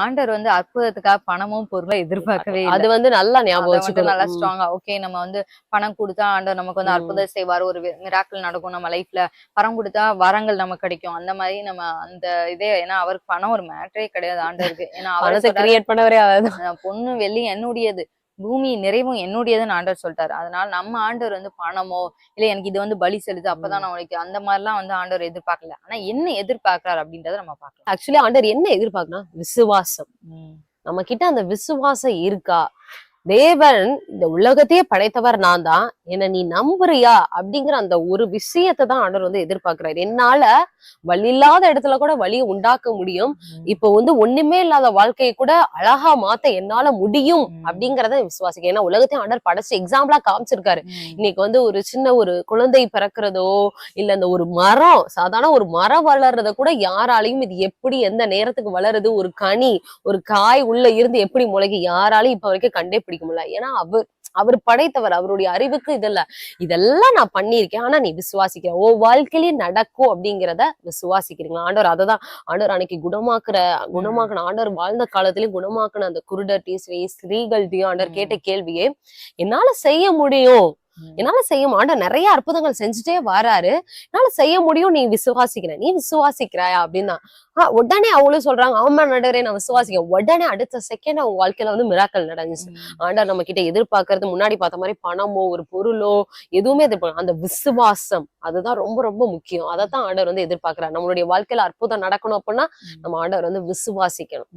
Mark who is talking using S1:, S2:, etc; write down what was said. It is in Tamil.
S1: ஆண்டவர் வந்து அற்புதத்துக்காக பணமும் பொருளும் எதிர்பார்க்கவே
S2: அது வந்து நல்லா ஞாபகம்
S1: நல்லா ஸ்ட்ராங்கா ஓகே நம்ம வந்து பணம் கொடுத்தா ஆண்டவர் நமக்கு வந்து. அற்புதம் செய்வார். ஒரு மிராக்கள் நடக்கும் நம்ம லைஃப்ல பணம் கொடுத்தா வரங்கள் நமக்கு கிடைக்கும். அந்த மாதிரி நம்ம அந்த இதே ஏன்னா அவருக்கு பணம் ஒரு மேட்டரே கிடையாது ஆண்டவருக்கு. ஏன்னா அவர்
S2: பணத்தை கிரியேட் பண்ணவரே
S1: பொண்ணு வெள்ளி என்னுடையது. பூமி நிறைவும் என்னுடையதுன்னு ஆண்டவர் சொல்லிட்டாரு. அதனால நம்ம ஆண்டவர் வந்து பணமோ இல்ல எனக்கு இது வந்து பலி செலுத்து அப்பதான் நான் உனக்கு அந்த மாதிரிலாம் வந்து ஆண்டவர் எதிர்பார்க்கல. ஆனா என்ன எதிர்பார்க்கறாரு அப்படின்றத நம்ம பார்க்கலாம்.
S2: ஆக்சுவலி ஆண்டவர் என்ன எதிர்பார்க்கணும் விசுவாசம். நம்ம கிட்ட அந்த விசுவாசம் இருக்கா? தேவன் இந்த உலகத்தையே படைத்தவர் நான் தான். என்ன நீ நம்புறியா? அப்படிங்கிற அந்த ஒரு விஷயத்தை தான் ஆண்டவர் வந்து எதிர்பார்க்கிறாரு. என்னால வழி இல்லாத இடத்துல கூட வழியை உண்டாக்க முடியும். இப்போ வந்து ஒண்ணுமே இல்லாத வாழ்க்கையை கூட அழகா மாத்த என்னால முடியும். அப்படிங்கறத விசுவாசிக்க ஏன்னா உலகத்தையும் ஆண்டவர் படைச்சு எக்ஸாம்பிளா காமிச்சிருக்காரு. இன்னைக்கு வந்து ஒரு சின்ன ஒரு குழந்தை பிறக்கிறதோ இல்ல இந்த ஒரு மரம் சாதாரண ஒரு மரம் வளர்றத கூட யாராலையும் இது எப்படி எந்த நேரத்துக்கு வளருது? ஒரு கனி ஒரு காய் உள்ள இருந்து எப்படி முளைக்கு யாராலையும் இப்ப வரைக்கும் கண்டே பிடிக்க முடியல ஏன்னா அவர் அவர் படைத்தவர் அவருடைய அறிவுக்கு இதல்ல. இதெல்லாம் நான் பண்ணியிருக்கேன். ஆனா நீ விசுவாசிக்கிற ஓ வாழ்க்கையிலேயே நடக்கும் அப்படிங்கிறத விசுவாசிக்கிறீங்களா? ஆண்டவர் அததான். ஆண்டவர் அன்னைக்கு குணமாக்குற குணமாக்குன ஆண்டவர் வாழ்ந்த காலத்திலயும் குணமாக்குன அந்த குருடர்டையும் சரி ஸ்திரீகள்டையும் ஆண்டவர் கேட்ட கேள்வியே என்னால செய்ய முடியும்? என்னால செய்ய. ஆண்டவர் நிறைய அற்புதங்கள் செஞ்சுட்டே வராரு. என்னால செய்ய முடியும் நீ விசுவாசிக்கிற நீ விசுவாசிக்கிறாயா அப்படின்னா ஆஹ் உடனே அவங்களும் சொல்றாங்க ஆமா நடரே நான் விசுவாசிக்கிறேன். உடனே அடுத்த செகண்ட் அவங்க வாழ்க்கையில வந்து மிராக்கள் நடந்துச்சு. ஆண்டவர் நம்ம கிட்ட எதிர்பார்க்கறது முன்னாடி பார்த்த மாதிரி பணமோ ஒரு பொருளோ எதுவுமே எதிர்பார்க்க அந்த விசுவாசம் அதுதான் ரொம்ப ரொம்ப முக்கியம். அதை தான் ஆண்டவர் வந்து எதிர்பார்க்கிறார். நம்மளுடைய வாழ்க்கையில அற்புதம் நடக்கணும் அப்படின்னா நம்ம ஆண்டவர் வந்து விசுவாசிக்கணும்.